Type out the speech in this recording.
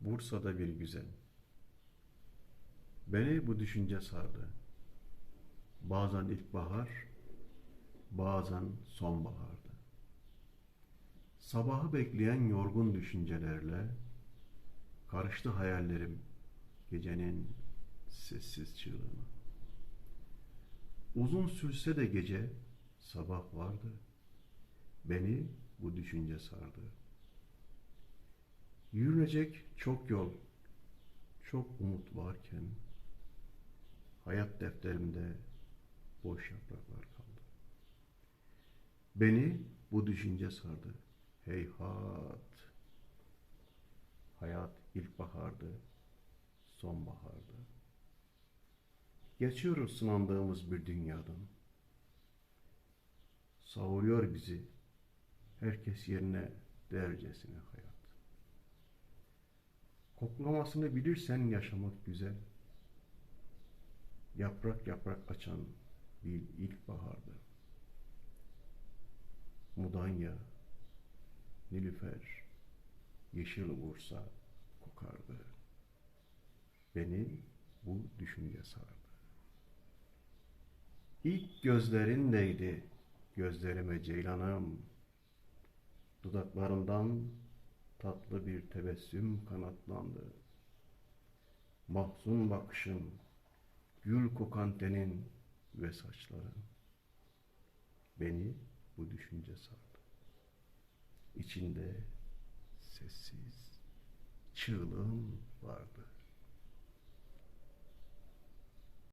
Bursa'da bir güzel. Beni bu düşünce sardı. Bazen ilkbahar, bazen sonbahardı. Sabahı bekleyen yorgun düşüncelerle karıştı hayallerim gecenin sessiz çığlığına. Uzun sürse de gece sabah vardı. Beni bu düşünce sardı. Yürünecek çok yol, çok umut varken hayat defterimde boş yapraklar kaldı. Beni bu düşünce sardı. Heyhat. Hayat ilkbahardı, sonbahardı. Geçiyoruz sınandığımız bir dünyadan. Savuruyor bizi herkes yerine değercesine hayat. Koklamasını bilirsen yaşamak güzel. Yaprak yaprak açan bir ilkbahardı. Mudanya, Nilüfer, yeşil vursa kokardı. Beni bu düşünce sardı. İlk gözlerindeydi gözlerime ceylanım. Dudaklarından tatlı bir tebessüm kanatlandı. Mahzun bakışın, gül kokan tenin ve saçların. Beni bu düşünce sardı. İçinde sessiz çığlığın vardı.